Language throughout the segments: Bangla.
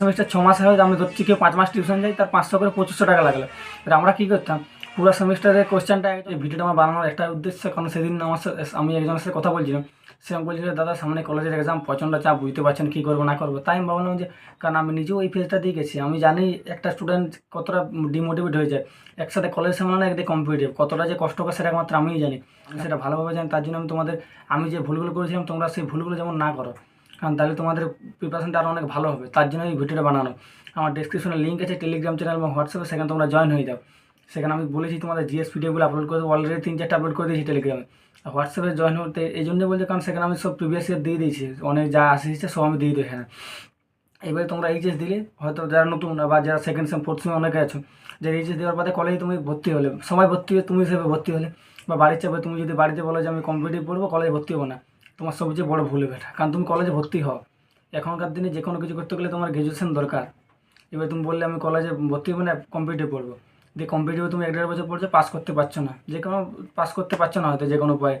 সেমিস্টার ছ মাস হয় আমি ধরছি কেউ পাঁচ মাস টিউশন যাই তার পাঁচশো করে পঁচিশশো টাকা লাগল। এবার আমরা কী করতাম? পুরো সেমিস্টারের কোশ্চেনটা এই ভিডিওটা আমার বানানোর একটা উদ্দেশ্য, কারণ সেদিন আমার আমি একজনের সাথে কথা বলছিলাম। সে আমাকে বলছিল, দাদা, সামনে কলেজের এক্সাম প্রচণ্ড চাপ, বুঝতে পারছেন কী করব, না করব। তাই আমি ভাবলাম যে, কারণ আমি নিজেও এই ফেজটা দিয়ে গেছি। আমি জানি একটা স্টুডেন্ট কতটা ডিমোটিভেট হয়ে যায়। একসাথে কলেজ সামলানো একদিকে কম্পিটিভ কতটা যে কষ্ট করে সেটা একমাত্র আমিই জানি। সেটা ভালোভাবে জানি, তার জন্য আমি তোমাদের, আমি যে ভুলগুলো করেছিলাম, তোমরা সেই ভুলগুলো যেমন না করো। তাহলে তোমাদের প্রিপারেশনটা আরও অনেক ভালো হবে, তার জন্য এই ভিডিওটা বানানো। আমার ডিসক্রিপশনে লিঙ্ক আছে টেলিগ্রাম চ্যানেল এবং হোয়াটসঅ্যাপে সেখানে তোমরা জয়েন হয়ে যাও। সেখানে আমি বলেছি তোমাদের জিএস ভিডিওগুলো আপলোড করে অলরেডি তিন চারটা আপলোড করে দিয়েছি টেলিগ্রামে আর হোয়াটসঅ্যাপে জয়েন হতে, এই জন্য বলছি, কারণ সেখানে আমি সব প্রিভিয়াস ইয়ার দিয়ে দিয়েছি, অনেক যা আসিছে সব আমি দিয়ে দিই এখানে। এবারে তোমরা এইচএস দিলে, হয়তো যারা নতুন বা যারা সেকেন্ড সেম ফোর্থ সেম অনেকে আছো যে এইচএস দেওয়ার পরে কলেজে তুমি ভর্তি হলে সবাই ভর্তি হয়ে তুমি হিসেবে ভর্তি হলে, বা বাড়ির চাপে তুমি যদি বাড়িতে বলো যে আমি কম্পিটিভ পড়ব কলেজে ভর্তি হব না। তোমার সবচেয়ে বড় ভুল এটা কারণ তুমি কলেজে ভর্তি হও। এখনকার দিনে যে কোনো কিছু করতে গেলে তোমার গ্র্যাজুয়েশন দরকার। এবার তুমি বললে আমি কলেজে ভর্তি হব না কম্পিটিভ পড়ব দিয়ে কম্পিটিভে তুমি এক দেড় বছর পড়ছো পাস করতে পারছ না। যে কোনো পাস করতে পারছ না হয়তো যে কোনো উপায়ে।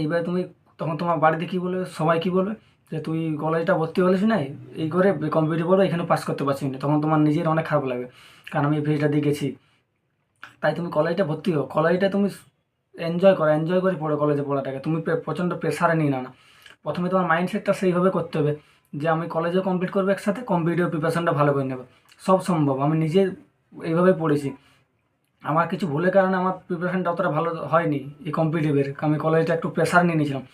এইবার তুমি তখন তোমার বাড়িতে কী বলবে? সবাই কী বলবে? যে তুই কলেজটা ভর্তি হলিস না এই করে কম্পিউটার পড়ো এখানে পাস করতে পারছিস না। তখন তোমার নিজের অনেক খারাপ লাগবে। কারণ আমি এই ফেজটা দিয়ে গেছি। তাই তুমি কলেজটা ভর্তি হো কলেজটা তুমি এনজয় করো এনজয় করে পড়ো কলেজে পড়াটাকে। তুমি প্রচণ্ড প্রেশারে নিয়ে না না। প্রথমে তোমার মাইন্ডসেটটা সেইভাবে করতে হবে যে, আমি কলেজেও কমপ্লিট করব একসাথে কম্পিউটার প্রিপারেশনটা ভালো করে নেব। সব সম্ভব। আমি নিজে এইভাবে পড়েছি। আমার কিছু ভুলের কারণে আমার প্রিপারেশনটা অতটা ভালো হয়নি এই কম্পিটিভের আমি কলেজটা একটু প্রেশার নিয়ে নিয়েছিলাম।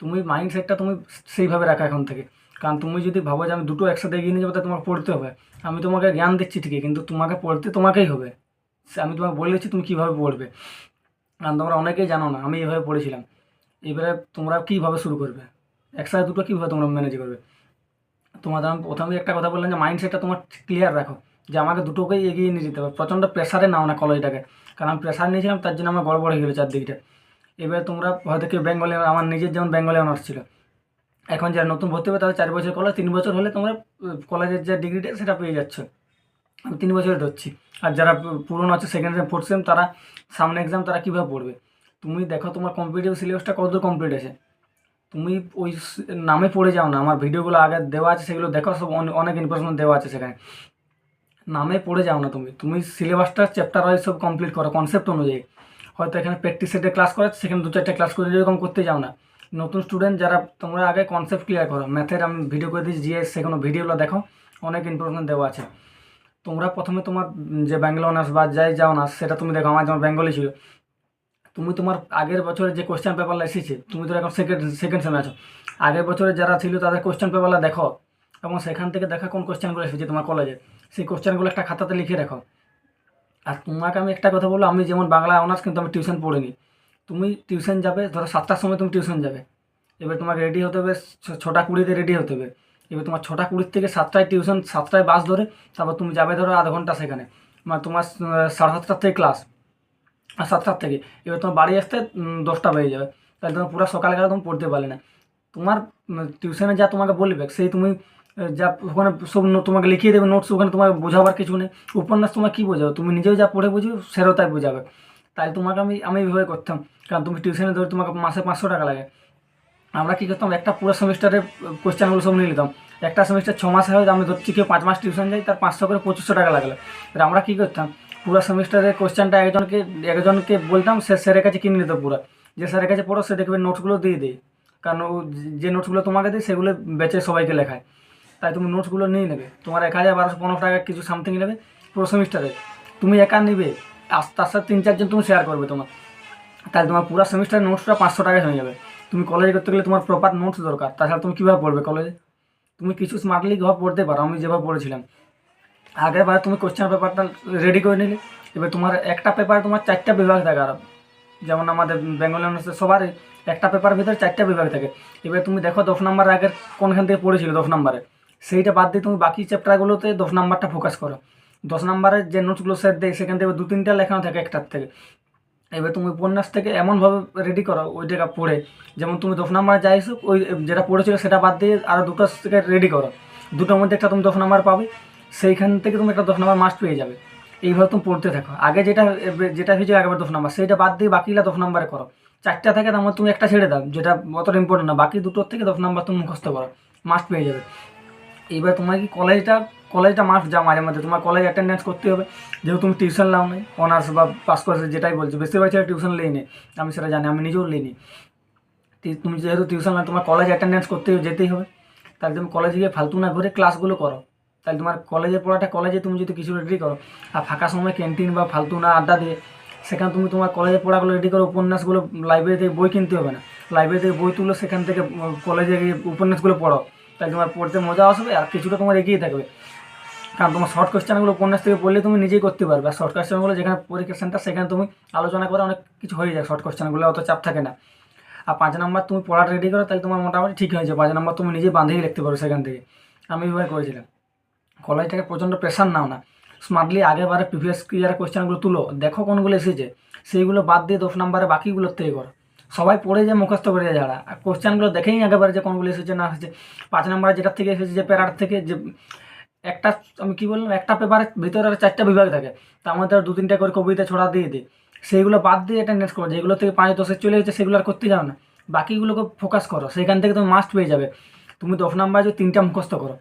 তুমি মাইন্ডসেটটা তুমি সেইভাবে রাখা এখন থেকে। কারণ তুমি যদি ভাবো যে, আমি দুটো একসাথে এগিয়ে নিয়ে যাব, তাহলে তোমাকে পড়তে হবে। আমি তোমাকে জ্ঞান দিচ্ছি ঠিকই, কিন্তু তোমাকে পড়তে তোমাকেই হবে। আমি তোমাকে বলে দিচ্ছি তুমি কীভাবে পড়বে। তোমরা অনেকেই জানো না, আমি এইভাবে পড়েছিলাম। এবারে তোমরা কীভাবে শুরু করবে? একসাথে দুটো কীভাবে তোমরা ম্যানেজ করবে? তোমাদের আমি প্রথমে একটা কথা বললাম যে মাইন্ডসেটটা তোমার ক্লিয়ার রাখো, যে আমাকে দুটোকেই এগিয়ে নিয়ে যেতে হবে। প্রচণ্ড প্রেশারে নাও না কলেজটাকে কারণ আমি প্রেশার নিয়েছিলাম, তার জন্য আমার গড়বড় হয়ে গেলো চারদিকটা। এবার তোমরা হয়তো কেউ বেঙ্গলে আমার নিজের যেমন বেঙ্গলে অনার্স ছিল। এখন যারা নতুন ভর্তি হবে, তাদের চার বছর কলেজ তিন বছর হলে তোমরা কলেজের যে ডিগ্রিটা সেটা পেয়ে যাচ্ছ। তিন বছরে ধরছি। আর যারা পুরনো আছে সেকেন্ড সেম ফোর্থ সেম তারা সামনে এক্সাম তারা কীভাবে পড়বে? তুমি দেখো তোমার কম্পিটিভ সিলেবাসটা কতদূর কমপ্লিট আছে তুমি ওই নামে পড়ে যাও না। আমার ভিডিওগুলো আগে দেওয়া আছে, সেগুলো দেখো, সব অনেক ইনফরমেশন দেওয়া আছে সেখানে। নামে পড়ে যাও না তুমি। তুমি সিলেবাসটা চ্যাপ্টার ওয়াইজ সব কমপ্লিট করো কনসেপ্ট অনুযায়ী। হয়তো এখানে প্র্যাকটিস সেটে ক্লাস করাচ্ছে, সেখানে দু চারটে ক্লাস করে এরকম করতে যাও না। নতুন স্টুডেন্ট যারা, তোমরা আগে কনসেপ্ট ক্লিয়ার করো। ম্যাথের আমি ভিডিও করে দিচ্ছি জিএস সেখানে ভিডিওগুলো দেখো, অনেক ইনফরমেশন দেওয়া আছে। তোমরা প্রথমে তোমার যে ব্যাঙ্গলো অনার্স বা যাই যাও না, সেটা তুমি দেখো, আমার যেমন বেঙ্গলি ছিল। তুমি তোমার আগের বছরে যে কোয়েশ্চেন পেপারটা এসেছে, তুমি তো এখন সেকেন্ড সেকেন্ড সেমে আছো। আগের বছরে যারা ছিল, তাদের কোশ্চেন পেপারটা দেখো, এবং সেখান থেকে দেখা কোন কোয়েশ্চেনগুলো এসেছে তোমার কলেজে সেই কোশ্চেনগুলো একটা খাতাতে লিখে রাখো। আর তোমাকে আমি একটা কথা বলব, আমি যেমন বাংলা অনার্স কিন্তু আমি টিউশন পড়িনি। তুমি টিউশন যাবে, ধরো সাতটার সময় তুমি টিউশন যাবে। এবার তোমাকে রেডি হতে হবে ছটা কুড়িতে রেডি হতে হবে। এবার তোমার ছটা কুড়ির থেকে সাতটায় টিউশন, সাতটায় বাস ধরে, তারপর তুমি যাবে ধরো আধ ঘণ্টা সেখানে। মানে তোমার সাড়ে সাতটার থেকে ক্লাস আর সাতটার থেকে। এবার তোমার বাড়ি আসতে দশটা বেজে যাবে। তাহলে তোমার পুরো সকালে গেলে তুমি পড়তে পারলে না। তোমার টিউশনে যা তোমাকে বলবে, সেই তুমি যা ওখানে সব তোমাকে লিখিয়ে দেবে নোটস ওখানে তোমাকে বোঝাবার কিছু নেই। উপন্যাস তোমার কী বোঝাবে? তুমি নিজেও যা পড়ে বুঝবে সেটাও তাই বোঝাবে। তাই তোমাকে আমি আমি এইভাবে করতাম। কারণ তুমি টিউশনে ধরে তোমাকে মাসে পাঁচশো টাকা লাগে। আমরা কী করতাম? একটা পুরো সেমিস্টারের কোশ্চেনগুলো সব নিয়ে নিতাম। একটা সেমিস্টার ছ মাসে হয় আমি ধরছি কেউ পাঁচ মাস টিউশন যাই তার পাঁচশো করে পঁচিশশো টাকা লাগল। এবার আমরা কী করতাম? পুরো সেমিস্টারের কোশ্চেনটা একজনকে একজনকে বলতাম, সে স্যারের কাছে কিনে নিত পুরো। যে স্যারের কাছে পড়ো, সে দেখবে নোটসগুলো দিয়ে দেয়। কারণ ও যে নোটসগুলো তোমাকে দেয়, সেগুলো বেচে সবাইকে লেখায়। তাই তুমি নোটসগুলো নিয়ে নেবে। তোমার এক হাজার বারোশো পনেরো টাকা কিছু সামথিং নেবে পুরো সেমিস্টারে। তুমি একা নেবে আর তার সাথে তিন চারজন তুমি শেয়ার করবে তোমার। তাহলে তোমার পুরো সেমিস্টারের নোটসটা পাঁচশো টাকায় হয়ে যাবে। তুমি কলেজে করতে গেলে তোমার প্রপার নোটস দরকার। তাছাড়া তুমি কীভাবে পড়বে কলেজে তুমি কিছু স্মার্টলি কীভাবে পড়তে পারো? আমি যেভাবে পড়েছিলাম। আগের বার তুমি কোশ্চেন পেপারটা রেডি করে নিলে। এবার তোমার একটা পেপার তোমার চারটা বিভাগ থাকে আর। যেমন আমাদের বেঙ্গলি অনার্সের সবারই একটা পেপারের ভিতরে চারটা বিভাগ থাকে। এবার তুমি দেখো দশ নম্বর আগের কোনখান থেকে পড়েছিল দশ নম্বরে সেইটা বাদ দিয়ে তুমি বাকি চ্যাপ্টারগুলোতে দশ নম্বরটা ফোকাস করো। দশ নম্বরের যে নোটসগুলো স্যার দেয়, সেখান থেকে দু তিনটা লেখানো থাকে একটার থেকে। এবার তুমি উপন্যাস থেকে এমনভাবে রেডি করো ওইটাকে পড়ে। যেমন তুমি দশ নম্বরে হোক, ওই যেটা পড়েছিল সেটা বাদ দিয়ে আরও দুটো থেকে রেডি করো। দুটোর মধ্যে একটা তুমি দশ নম্বর পাবে, সেইখান থেকে তুমি একটা দশ নম্বর মাস্ট পেয়ে যাবে। এইভাবে তুমি পড়তে থাকো। আগে যেটা যেটা হয়েছে একবার দশ নম্বর সেইটা বাদ দিয়ে বাকিগুলো দশ নম্বরে করো। চারটা থাকে তার তুমি একটা ছেড়ে দাও, যেটা অতটা ইম্পর্টেন্ট না। বাকি দুটোর থেকে দশ নম্বর তুমি মুখস্থ করো মাস্ট পেয়ে যাবে। এইবার তোমার কি কলেজটা কলেজটা মাস্ট যা মাঝে মাঝে তোমার কলেজ অ্যাটেন্ডেন্স করতে হবে। যেহেতু তুমি টিউশন নাও নেই অনার্স বা পাস কোর্সে যেটাই বলছো, বেশিরভাগ ছেলে টিউশন নেই নি আমি সেটা জানি, আমি নিজেও নিইনি তি- তুমি যেহেতু টিউশন না তোমার কলেজ অ্যাটেন্ডেন্স করতে যেতেই হবে। তাহলে তুমি কলেজে গিয়ে ফালতু না ঘুরে ক্লাসগুলো করো। তাহলে তোমার কলেজে পড়াটা কলেজে তুমি যদি কিছু রেডি করো, আর ফাঁকা সময় ক্যান্টিন বা ফালতু না আড্ডা দিয়ে, সেখানে তুমি তোমার কলেজে পড়াগুলো রেডি করো উপন্যাসগুলো লাইব্রেরি থেকে বই কিনতে হবে না। লাইব্রেরি থেকে বই তুলো, সেখান থেকে কলেজে গিয়ে উপন্যাসগুলো পড়ো। তাই তোমার পড়তে মজা আসবে, আর কিছুটা তোমার এগিয়ে থাকবে। কারণ তোমার শর্ট কোশ্চেনগুলো উপন্যাস থেকে পড়লে তুমি নিজেই করতে পারবে। আর শর্ট কোশ্চেনগুলো যেখানে পরীক্ষা সেন্টার সেখানে তুমি আলোচনা করে অনেক কিছু হয়ে যায়। শর্ট কোশ্চেনগুলো অত চাপ থাকে না। আর পাঁচ নাম্বার তুমি পড়াটা রেডি করো, তাহলে তোমার মোটামুটি ঠিক হয়ে যায় পাঁচ নাম্বার তুমি নিজেই বাঁধিয়ে লিখতে পারো সেখান থেকে। আমি এইভাবে করেছিলাম। কলেজটাকে প্রচণ্ড প্রেশার নাও না। স্মার্টলি আগেবারে প্রিভিয়াস ইয়ারের কোশ্চেনগুলো তুলো। দেখো কোনগুলো এসেছে। সেইগুলো বাদ দিয়ে দশ নাম্বারে বাকিগুলোর থেকে করো। সবাই পড়ে যায়, মুখস্থ করে যায় যারা। আর কোশ্চেনগুলো দেখেই আগেবারে যে কোনগুলো এসেছে, না এসেছে। পাঁচ নম্বরে যেটার থেকে এসেছে, যে প্যারার থেকে, যে একটা, আমি কি বললাম, একটা পেপারের ভিতরে আর চারটা বিভাগ থাকে। তার আমাদের দু তিনটা করে কবিতা ছড়া দিয়ে দিই সেইগুলো বাদ দিয়ে অ্যাটেন্ডেন্স করো, যেগুলো থেকে পাঁচ দশে চলে গেছে সেগুলো আর করতে যাও না। বাকিগুলোকে ফোকাস করো সেখান থেকে তুমি মাস্ট পেয়ে যাবে। তুমি দশ নাম্বার যে তিনটা মুখস্থ করো,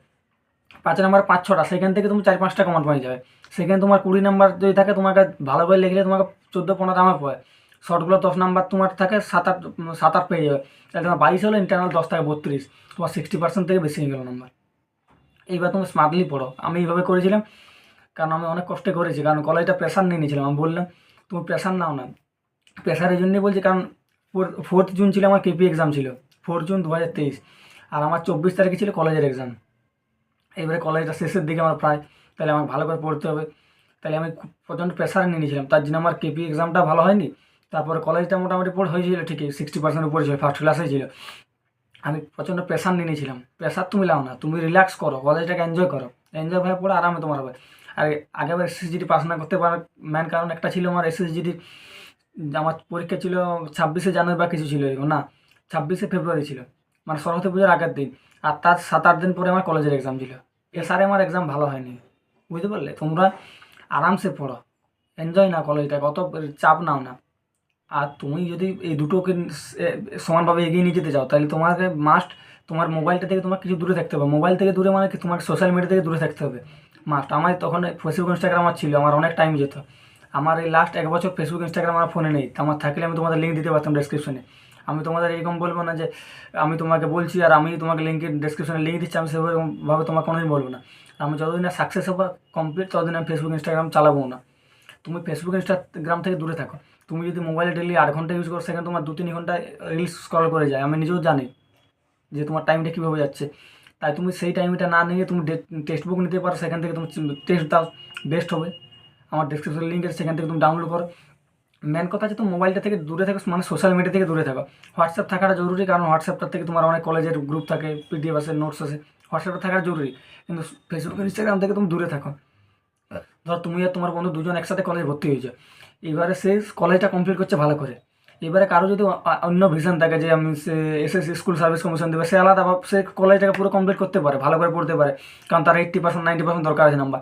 পাঁচ নাম্বার পাঁচ ছটা সেখান থেকে তুমি চার পাঁচটা কমন পেয়ে যাবে। সেখানে তোমার কুড়ি নাম্বার যদি থাকে, তোমাকে ভালো করে লিখলে তোমাকে চোদ্দ পনেরো আমার পড়ে শর্টগুলো দশ নাম্বার তোমার থাকে, সাত আট সাত আট পেয়ে যাবে। তাহলে তোমার বাইশ হলো ইন্টারনাল দশ থেকে বত্রিশ। তোমার সিক্সটি পার্সেন্ট থেকে বেশি হয়ে গেলো নাম্বার এইবার তুমি স্মার্টলি পড়ো। আমি এইভাবে করেছিলাম, কারণ আমি অনেক কষ্টে করেছি, কারণ কলেজটা প্রেশার নিয়ে নিয়েছিলাম। আমি বললাম, তুমি প্রেশার নাও না। প্রেশার এই জন্যই বলছি, কারণ ফোর্থ জুন ছিল আমার কেপি এক্সাম ছিল ফোর্থ জুন দু হাজার তেইশ। আর আমার চব্বিশ তারিখে ছিল কলেজের এক্সাম এবারে কলেজটা শেষের দিকে আমার প্রায়, তাহলে আমাকে ভালো করে পড়তে হবে। তাহলে আমি প্রচণ্ড প্রেশার নিয়ে নিয়েছিলাম। তার জন্য আমার কেপি এক্সামটা ভালো হয়নি। তারপরে কলেজটা মোটামুটি পড়ে, হয়েছিল ঠিকই সিক্সটি পার্সেন্ট উপরে ছিল ফার্স্ট ক্লাসে ছিল। আমি প্রচণ্ড প্রেশার নিয়ে নিয়েছিলাম। প্রেশার তুমি লাও না, তুমি রিল্যাক্স করো কলেজটাকে এনজয় করো। এনজয় হয়ে পড়ে আরামে তোমার হবে। আর আগেবার এসএসজিডি পাস না করতে পারার মেন কারণ একটা ছিল আমার এসএসজিডি আমার পরীক্ষা ছিল ছাব্বিশে জানুয়ারি বা কিছু ছিল এরকম, না? ছাব্বিশে ফেব্রুয়ারি ছিল। মানে সরস্বতী পুজোর আগের দিন। আর তার সাত আট দিন পরে আমার কলেজের এক্সাম ছিল। এসারে আমার এক্সাম ভালো হয়নি। বুঝতে পারলে? তোমরা আরামসে পড়ো। এনজয় না কলেজটা কত চাপ নাও না। আর তুমি যদি এই দুটোকে সমানভাবে এগিয়ে নিয়ে যেতে চাও, তাহলে তোমাকে মাস্ট তোমার মোবাইলটা থেকে তোমার কিছু দূরে থাকতে হবে। মোবাইল থেকে দূরে মানে কি? তোমার সোশ্যাল মিডিয়া থেকে দূরে থাকতে হবে। মাস্ট আমার তখন ফেসবুক ইনস্টাগ্রাম আমার ছিল, আমার অনেক টাইম যেত। আমার এই লাস্ট এক বছর ফেসবুক ইনস্টাগ্রাম আমার ফোনে নেই। আমার থাকলে আমি তোমাদের লিঙ্ক দিতে পারতাম ডেসক্রিপশনে আমি তোমাদের এরকম বলব না যে আমি তোমাকে বলছি আর আমি তোমাকে লিঙ্কের ডেসক্রিপশনে লিঙ্ক দিচ্ছি, আমি সেভাবে তোমাকে কোনোদিন বলব না। আমি যতদিন না সাকসেস হব কমপ্লিট ততদিন আমি ফেসবুক ইনস্টাগ্রাম চালাবো না। তুমি ফেসবুক ইনস্টাগ্রাম থেকে দূরে থাকো। তুমি যদি মোবাইলে ডেলি আট ঘণ্টা ইউজ করো, সেখানে তোমার দু তিন ঘণ্টা রিলস স্ক্রল করে যায়। আমি নিজেও জানি যে তোমার টাইমটা কীভাবে যাচ্ছে। তাই তুমি সেই টাইমটা না নিয়ে তুমি টেক্সট বুক নিতে পারো, সেখান থেকে তুমি টেস্ট দাও বেস্ট হবে। আমার ডিসক্রিপশন লিঙ্ক আছে, সেখান থেকে তুমি ডাউনলোড করো। মেন কথা হচ্ছে তুমি মোবাইলটা থেকে দূরে থাকো মানে সোশ্যাল মিডিয়া থেকে দূরে থাকো। হোয়াটসঅ্যাপ থাকাটা জরুরি, কারণ হোয়াটসঅ্যাপটা থেকে তোমার অনেক কলেজের গ্রুপ থাকে পিডিএফ আছে নোটস আছে। হোয়াটসঅ্যাপটা থাকা জরুরি। কিন্তু ফেসবুক ইনস্টাগ্রাম থেকে তুমি দূরে থাকো। ধর তুমি আর তোমার বন্ধু দুজন একসাথে কলেজে ভর্তি হয়েছে। এবারে সে কলেজটা কমপ্লিট করছে ভালো করে। এবারে কারও যদি অন্য ভিশন থাকে যে আমি সে এসএসসি স্কুল সার্ভিস কমিশন দেবে, সে আলাদা সে কলেজটাকে পুরো কমপ্লিট করতে পারে, ভালো করে পড়তে পারে। কারণ তার এইট্টি পার্সেন্ট নাইনটি পার্সেন্ট দরকার আছে নাম্বার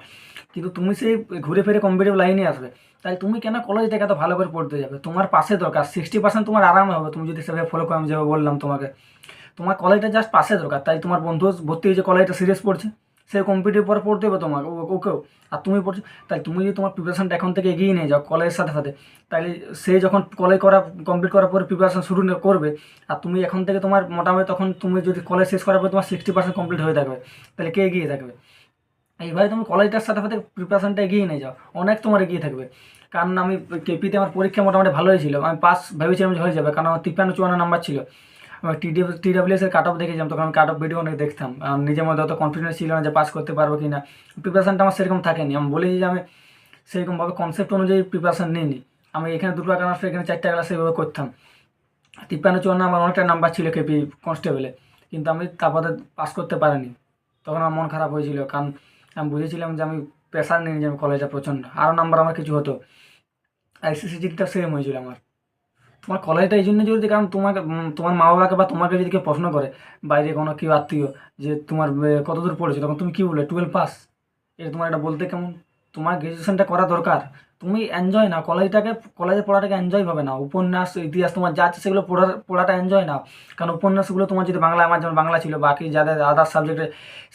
কিন্তু তুমি সেই ঘুরে ফিরে কম্পিটিভ লাইনে আসবে। তাই তুমি কেন কলেজটাকে এত ভালো করে পড়তে যাবে? তোমার পাশে দরকার। সিক্সটি পার্সেন্ট তোমার আরামে হবে। তুমি যদি সেভাবে ফলো করো আমি যেভাবে বললাম তোমাকে। তোমার কলেজটা জাস্ট পাশে দরকার। তাই তোমার বন্ধু ভর্তি হয়েছে কলেজটা সিরিয়াস পড়ছে। সে কম্পিটিভ পরে পড়তে হবে তোমাকে ওকেও। আর তুমি পড়ছো, তাই তুমি যদি তোমার প্রিপারেশনটা এখন থেকে এগিয়ে নিয়ে যাও কলেজের সাথে সাথে তাহলে সে যখন কলেজ করা কমপ্লিট করার পরে প্রিপারেশান শুরু করবে, আর তুমি এখন থেকে তোমার মোটামুটি তখন তুমি যদি কলেজ শেষ করার পরে তোমার সিক্সটি পার্সেন্ট কমপ্লিট হয়ে থাকবে তাহলে কে এগিয়ে থাকবে? এইভাবে তুমি কলেজটার সাথে সাথে প্রিপারেশনটা এগিয়ে নিয়ে যাও, অনেক তোমার এগিয়ে থাকবে। কারণ আমি কেপিতে আমার পরীক্ষা মোটামুটি ভালো হয়েছিল আমি পাস ভেবেছিলাম যে হয়ে যাবে, কারণ আমার তিপ্পান্ন চুয়ান্ন নাম্বার ছিল। আমি টি টিডাব্লিউএস এর কাট অফ দেখেছিলাম, তখন আমি কাট অফ ভিডিও অনেক দেখতাম। নিজের মধ্যে অত কনফিডেন্স ছিল না যে পাস করতে পারব কি না প্রিপারেশনটা আমার সেরকম থাকেনি। আমি বলেছি যে আমি সেরকমভাবে কনসেপ্ট অনুযায়ী প্রিপারেশন নিইনি। আমি এখানে দুটো ক্লাস এখানে চারটা ক্লাস এইভাবে করতাম। তিপ্পান্ন, চুয়ান্ন আমার অনেকটা নাম্বার ছিল কেপি কনস্টেবলে কিন্তু আমি তারপরে পাস করতে পারিনি। তখন আমার মন খারাপ হয়েছিল, কারণ আমি বুঝেছিলাম যে আমি প্রেশার নিয়ে নিয়েছিলাম কলেজটা প্রচণ্ড। আরও নাম্বার আমার কিছু হতো। আইসিসিজিটা সেম হয়েছিল আমার। তোমার কলেজটা এই জন্য জরুরি, কারণ তোমাকে তোমার মা বাবাকে বা তোমাকে যদি কেউ প্রশ্ন করে, বাইরে কোনো কেউ আত্মীয়, যে তোমার কত কতদূর পড়েছে, তখন তুমি কী বলবে? টুয়েলভ পাস এটা তোমার এটা বলতে কেমন? তোমার গ্র্যাজুয়েশনটা করা দরকার। তুমি এনজয় না কলেজটাকে কলেজে পড়াটাকে এনজয় ভাবে না উপন্যাস, ইতিহাস, তোমার যা আছে সেগুলো পড়ার, পড়াটা এনজয় না কারণ উপন্যাসগুলো তোমার যদি বাংলা, আমার যেমন বাংলা ছিল, বাকি যাদের আদার্স সাবজেক্টে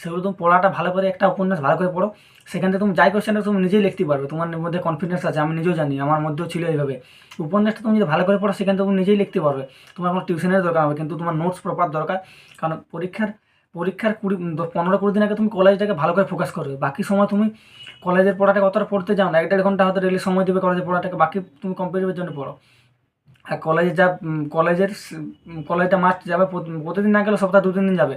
সেগুলো তুমি পড়াটা ভালো করে একটা উপন্যাস ভালো করে পড়ো। সেখান থেকে তুমি যাই কোশ্চেনটা তুমি নিজেই লিখতে পারবে। তোমার মধ্যে কনফিডেন্স আছে, আমি নিজেও জানি, আমার মধ্যেও ছিল এইভাবে। উপন্যাসটা তুমি যদি ভালো করে পড়ো, সেখান থেকে তুমি নিজেই লিখতে পারবে। তোমার কোনো টিউশনের দরকার হবে, কিন্তু তোমার নোটস প্রপার দরকার। কারণ পরীক্ষার পরীক্ষার কুড়ি পনেরো কুড়ি দিন আগে তুমি কলেজটাকে ভালো করে ফোকাস করবে। বাকি সময় তুমি কলেজের পড়াটাকে অতটা পড়তে যাও না। এক দেড় ঘণ্টা হয়তো ডেলি সময় দেবে কলেজের পড়াটাকে। বাকি তুমি কম্পিটিটিভের জন্য পড়ো। আর কলেজে যা কলেজের কলেজটা মাস্ট যাবে। প্রতিদিন না গেলে সপ্তাহে দু, তিন দিন যাবে।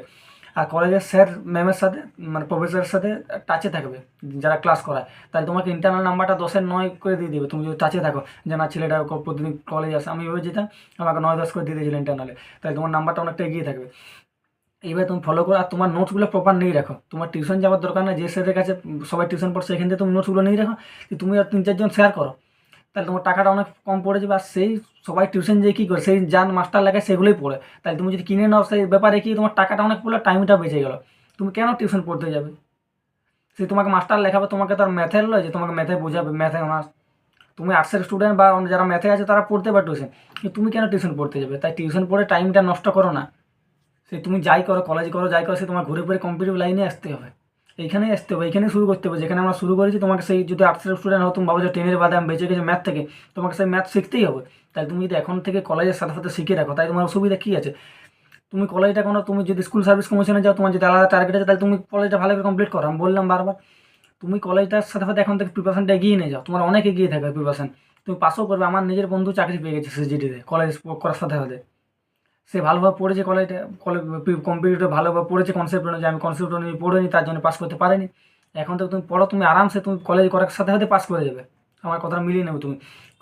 আর কলেজের স্যার ম্যামের সাথে মানে প্রফেসরের সাথে টাচে থাকবে। যারা ক্লাস করায়। তাই তোমাকে ইন্টারনাল নাম্বারটা দশের নয় করে দিয়ে দেবে। তুমি যদি টাচে থাকো যে না, ছেলেটা প্রতিদিন কলেজ আসে, আমি এভাবে যেতাম আমাকে নয়, দশ করে দিয়ে দিয়েছিল ইন্টারনালে তাই তোমার নাম্বারটা অনেকটা এগিয়ে থাকবে। এইভাবে তুমি ফলো করো, আর তোমার নোটসগুলো প্রপার নিয়ে রাখো। তোমার টিউশন যাওয়ার দরকার না যে স্যারের কাছে সবাই টিউশন পড়ছে সেখান থেকে তুমি নোটসগুলো নিয়ে রাখো তুমি আর তিন চারজন শেয়ার করো। তাহলে তোমার টাকাটা অনেক কম পড়ে যাবে, আর সেই সবাই টিউশন যে কী করে, সেই যান মাস্টার লাগে সেগুলোই পড়ে। তাহলে তুমি যদি কিনে নাও, সেই ব্যাপারে কি তোমার টাকাটা অনেক পড়লে টাইমটা বেঁচে গেলো। তুমি কেন টিউশন পড়তে যাবে? সে তোমাকে মাস্টার লেখাবে, তোমাকে তো আর ম্যাথের লয়, যে তোমাকে ম্যাথে বোঝাবে ম্যাথে অনার্স তুমি আর্টসের স্টুডেন্ট বা যারা ম্যাথে আছে, তারা পড়তে পারে টিউশন তুমি কেন টিউশন পড়তে যাবে? তাই টিউশন পড়ে টাইমটা নষ্ট করো না। সে তুমি যাই করো কলেজ করো, যাই করো, সে তোমার ঘুরে ফিরে কম্পিটিভ লাইনে আসতে হবে। এইখানেই আসতে হবে, এইখানেই শুরু করতে হবে। যেখানে আমরা শুরু করেছি, তোমাকে সেই যদি আর্টসের স্টুডেন্ট হও, তুমি ভাবো যে টেনের বাদে আমি বেঁচে গেছি ম্যাথ থেকে, তোমাকে সেই ম্যাথ শিখতেই হবে। তাই তুমি যদি এখন থেকে কলেজের সাথে সাথে শিখে রাখো তাই তোমার অসুবিধা কী আছে? তুমি কলেজটা কোনো, তুমি যদি স্কুল সার্ভিস কমিশনে যাও, তোমার যদি আলাদা টার্গেট আছে, তাহলে তুমি কলেজটা ভালো করে কমপ্লিট করো। আমি বললাম বারবার, তুমি কলেজটার সাথে সাথে এখন থেকে প্রিপারেশনটা এগিয়ে নিয়ে যাও। তোমার অনেক এগিয়ে থাকবে প্রিপারেশন তুমি পাসও করবে, আমার নিজের বন্ধু চাকরি পেয়ে গেছে সিজিটিতে কলেজ করার সাথে সাথে। সে ভালোভাবে পড়েছে কলেজটা কলেজ কম্পিউটার ভালোভাবে পড়েছে কনসেপ্ট অনুযায়ী আমি কনসেপ্ট অনুযায়ী পড়িনি তার জন্য পাস করতে পারিনি। এখন তো তুমি পড়ো, তুমি আরামসে তুমি কলেজ করার সাথে সাথে পাস করে যাবে। আমার কথাটা মিলিয়ে নেবে তুমি।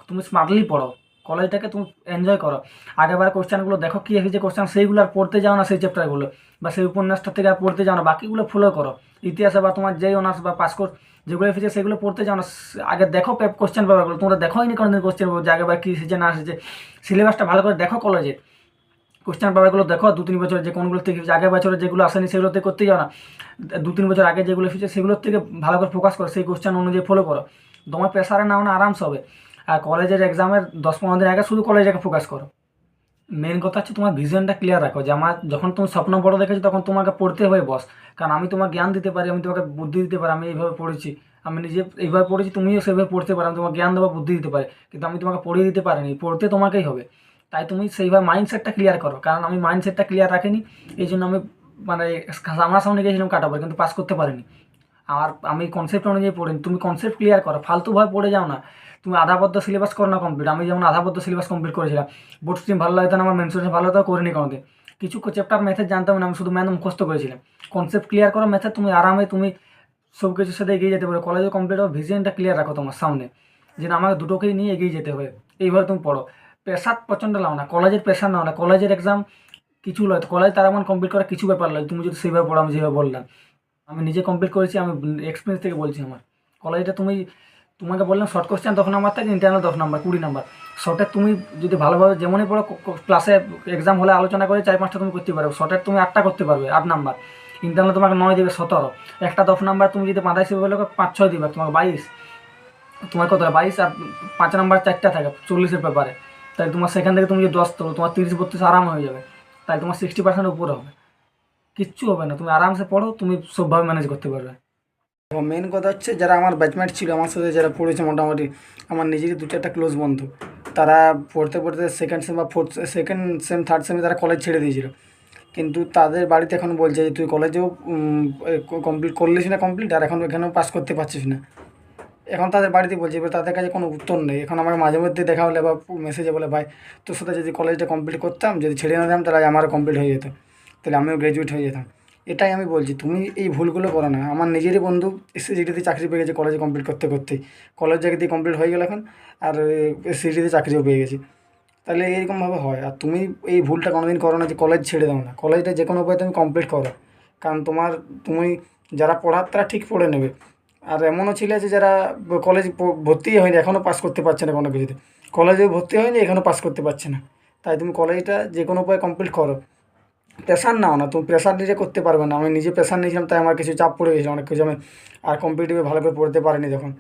তুমি স্মার্টলি পড়ো। কলেজটাকে তুমি এনজয় করো। আগেবার কোশ্চেনগুলো দেখো কী এসেছে কোশ্চেন সেইগুলো আর পড়তে যাও না সেই চ্যাপ্টারগুলো বা সেই উপন্যাসটা থেকে আর পড়তে যাও না, বাকিগুলো ফলো করো। ইতিহাসে বা তোমার যেই অনার্স বা পাস কোর্স যেগুলো এসেছে সেগুলো পড়তে যাও না। আগে দেখো কোশ্চেন পেপারগুলো তোমরা দেখোই নি কোনোদিন কোশ্চেন যে আগেবার কী এসেছে না এসেছে। সিলেবাসটা ভালো করে দেখো কলেজে কোশ্চেন পেপারগুলো দেখো দু তিন বছর যে কোনগুলো থেকে আগের বছরে যেগুলো আসেনি সেগুলোতে করতে যাও না। দু তিন বছর আগে যেগুলো এসেছে সেগুলোর থেকে ভালো করে ফোকাস করো, সেই কোশ্চেন অনুযায়ী ফলো করো। তোমার প্রেশারে নাও না আরামসে হবে। আর কলেজের এক্সামের দশ পনেরো দিন আগে শুধু কলেজটাকে ফোকাস করো। মেন কথা হচ্ছে তোমার ভিশনটা ক্লিয়ার রাখো, যে আমার যখন তুমি স্বপ্ন বড় দেখেছ তখন তোমাকে পড়তে হবে বস কারণ আমি তোমার জ্ঞান দিতে পারি, আমি তোমাকে বুদ্ধি দিতে পারি, আমি এইভাবে পড়েছি। আমি নিজে এইভাবে পড়েছি, তুমিও সেভাবে পড়তে পারো, আমি তোমাকে জ্ঞান দেবো, বুদ্ধি দিতে পারি। কিন্তু আমি তোমাকে পড়িয়ে দিতে পারিনি, পড়তে তোমাকেই হবে। তাই তুমি সেইভাবে মাইন্ডসেটটা ক্লিয়ার করো। কারণ আমি মাইন্ডসেটটা ক্লিয়ার রাখিনি এই জন্য আমি মানে সামনাসামনি গেছিলাম কাটাবো কিন্তু পাস করতে পারিনি। আর আমি কনসেপ্ট অনুযায়ী পড়িনি। তুমি কনসেপ্ট ক্লিয়ার করো। ফালতুভাবে পড়ে যাও না। তুমি আধাবদ্ধ সিলেবাস করো না কমপ্লিট আমি যেমন আধাবদ্ধ সিলেবাস কমপ্লিট করেছিলাম। বোর্ড স্ট্রিম ভালো লাগতো না আমার মেনসুরেশন ভালো লাগতো করিনি কোনোদিন। কিছু চ্যাপ্টার ম্যাথের জানতাম না আমি শুধু ম্যাথ মুখস্থ করেছিলাম। কনসেপ্ট ক্লিয়ার করো ম্যাথে তুমি আরামে তুমি সব কিছুর সাথে এগিয়ে যেতে পারো। কলেজে কমপ্লিট হবে ভিজনটা ক্লিয়ার রাখো তোমার সামনে। যে না, আমাকে দুটোকেই নিয়ে এগিয়ে যেতে হবে এইভাবে তুমি পড়ো। প্রেশার প্রচণ্ড লাও না, কলেজের প্রেশার নাও না, কলেজের এক্সাম কিছু লয়, কলেজ তার এমন কমপ্লিট করা কিছু ব্যাপার লয়, তুমি যদি সেইভাবে পড়ো আমি যেভাবে বললাম। আমি নিজে কমপ্লিট করেছি, আমি এক্সপিরিয়েন্স থেকে বলছি আমার। কলেজটা তুমি, তোমাকে বললাম শর্ট কোশ্চেন দশ নাম্বার থাকে ইন্টারনাল দশ নাম্বার কুড়ি নাম্বার শর্টের তুমি যদি ভালোভাবে যেমনই পড়ো ক্লাসে এক্সাম হলে আলোচনা করে চার পাঁচটা তুমি করতে পারবে শর্টের তুমি আটটা করতে পারবে, আট নাম্বার ইন্টারনাল তোমাকে নয় দেবে, সতেরো। একটা দশ নাম্বার তুমি যদি মাথায় সেভাবে বলে পাঁচ, ছয় দিবে, তোমাকে বাইশ। তোমার কত বাইশ আর পাঁচ নাম্বার চারটা থাকে, চল্লিশের পেপারে তাই তোমার সেখান থেকে তুমি যদি দশ তোলো, তোমার তিরিশ, বত্রিশ আরাম হয়ে যাবে। তাই তোমার সিক্সটি পার্সেন্ট উপরে হবে। কিচ্ছু হবে না। তুমি আরামসে পড়ো, তুমি সবভাবে ম্যানেজ করতে পারবে। মেন কথা হচ্ছে যারা আমার ব্যাচমেট ছিল, আমার সাথে যারা পড়েছে মোটামুটি, আমার নিজেরই দু চারটা ক্লোজ বন্ধু, তারা পড়তে পড়তে সেকেন্ড সেম বা ফোর্থ সেকেন্ড সেম থার্ড সেমে তারা কলেজ ছেড়ে দিয়েছিল। কিন্তু তাদের বাড়িতে এখন বলছে যে, তুই কলেজেও কমপ্লিট করলিস না কমপ্লিট আর এখন এখানেও পাস করতে পারছিস না। এখন তাদের বাড়িতে বলছি, এবার তাদের কাছে কোনো উত্তর নেই। এখন আমাকে মাঝে মধ্যে দেখা হলে বা মেসেজে বলে, ভাই, তোর সাথে যদি কলেজটা কমপ্লিট করতাম, যদি ছেড়ে না দিতাম, তাহলে আমারও কমপ্লিট হয়ে যেত। তাহলে আমিও গ্র্যাজুয়েট হয়ে যেতাম। এটাই আমি বলছি, তুমি এই ভুলগুলো করো না। আমার নিজেরই বন্ধু এসএসজিটিতে চাকরি পেয়ে গেছে কলেজে কমপ্লিট করতে, করতেই। কলেজ জায়গা দিয়ে কমপ্লিট হয়ে গেল এখন, আর এসএসজিটিতে চাকরিও পেয়ে গেছি। তাহলে এইরকমভাবে হয়। আর তুমি এই ভুলটা কোনোদিন করো না যে কলেজ ছেড়ে দাও না। কলেজটা যে কোনো উপায়ে তুমি কমপ্লিট করো। কারণ তোমার, তুমি যারা পড়ার, তারা ঠিক পড়ে নেবে। আর এমনও ছিল যে যারা কলেজ ভর্তি হয়নি, এখনও পাস করতে পারছে না কোনো কিছুতে। কলেজে ভর্তি হয়নি, এখনও পাস করতে পারছে না। তাই তুমি কলেজটা যে কোনো উপায়ে কমপ্লিট করো। প্রেশার নাও না, তুমি প্রেশার নিজে করতে পারবে না। আমি নিজে প্রেশার নিয়েছিলাম, তাই আমার কিছু চাপ পড়ে গেছিল, অনেক কিছু আমি আর কম্পিটিভে ভালো করে পড়তে পারিনি তখন।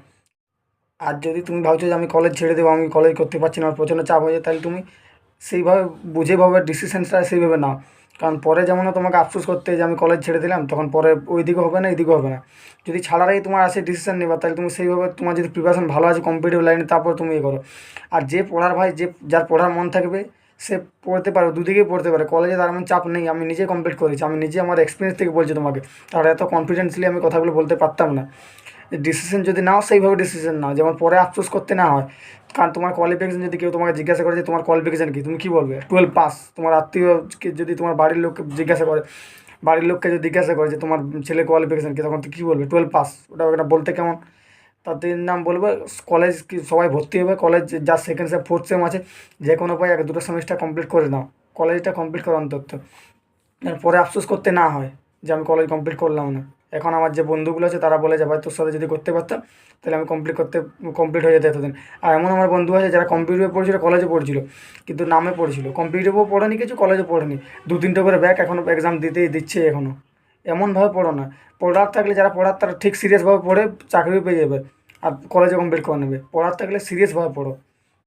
আর যদি তুমি ভাবছ যে আমি কলেজ ছেড়ে দেবো, আমি কলেজ করতে পারছি না, আমার প্রচণ্ড চাপ হয়ে যায়, তাহলে তুমি সেইভাবে বুঝেভাবে ডিসিশনসটা সেইভাবে নাও। কারণ পরে যেমন তোমাকে আফসোস করতে যে আমি কলেজ ছেড়ে দিলাম, তখন পরে ওই দিকে হবে না এদিকে হবে না। যদি ছাড়ার আগে তোমার আসে ডিসিশন নেবা, তাহলে তুমি সেইভাবে তোমার যদি প্রিপারেশন ভালো আছে কম্পিটিভ লাইনে তারপর তুমি ইয়ে করো। আর যে পড়ার ভাই, যে যার পড়ার মন থাকবে, সে পড়তে পারো, দুদিকেই পড়তে পারে। কলেজে তার এমন চাপ নেই, আমি নিজে কমপ্লিট করেছি, আমি নিজে আমার এক্সপিরিয়েন্স থেকে বলছি তোমাকে। তাহলে এত কনফিডেন্সলি আমি কথাগুলো বলতে পারতাম না। ডিসিশন যদি নাও, সেইভাবে ডিসিশন নাও। যেমন পরে আফসোস করতে না হয়, কারণ তোমার কোয়ালিফিকেশন যদি কেউ তোমাকে জিজ্ঞাসা করে যে তোমার কোয়ালিফিকেশন কি, তুমি কী বলবে? টুয়েলভ পাস তোমার আত্মীয়কে যদি তোমার বাড়ির লোককে জিজ্ঞাসা করে, বাড়ির লোককে যদি জিজ্ঞাসা করে যে তোমার ছেলে কোয়ালিফিকেশন কী, তখন তুই কী বলবে? টুয়েলভ পাস ওটা ওটা বলতে কেমন? তাদের নাম বলবে কলেজ কি সবাই ভর্তি হবে কলেজ যা সেকেন্ড সেম ফোর্থ সেম আছে যে কোনো উপায় এক দুটো সেমিস্টার কমপ্লিট করে নাও। কলেজটা কমপ্লিট করো অন্তত। পরে আফসোস করতে না হয় যে আমি কলেজ কমপ্লিট করলাম না। এখন আমার যে বন্ধুগুলো আছে তারা বলে যে, ভাই, তোর সাথে যদি করতে পারতাম, তাহলে আমি কমপ্লিট করতে কমপ্লিট হয়ে যেত এতদিন। আর এমন আমার বন্ধু আছে যারা কম্পিউটারে পড়েছিল কলেজে পড়ছিল, কিন্তু নামে পড়েছিল। কম্পিউটারেও পড়েনি কিছু কলেজে পড়েনি। দু তিনটে করে ব্যাক এখনও এক্সাম দিতেই দিচ্ছে এখনও এমনভাবে পড়ো না। পড়ার থাকলে যারা পড়ার, তারা ঠিক সিরিয়াসভাবে পড়ে, চাকরিও পেয়ে যাবে। আর কলেজে কমপ্লিট করে নেবে পড়ার থাকলে সিরিয়াসভাবে পড়ো।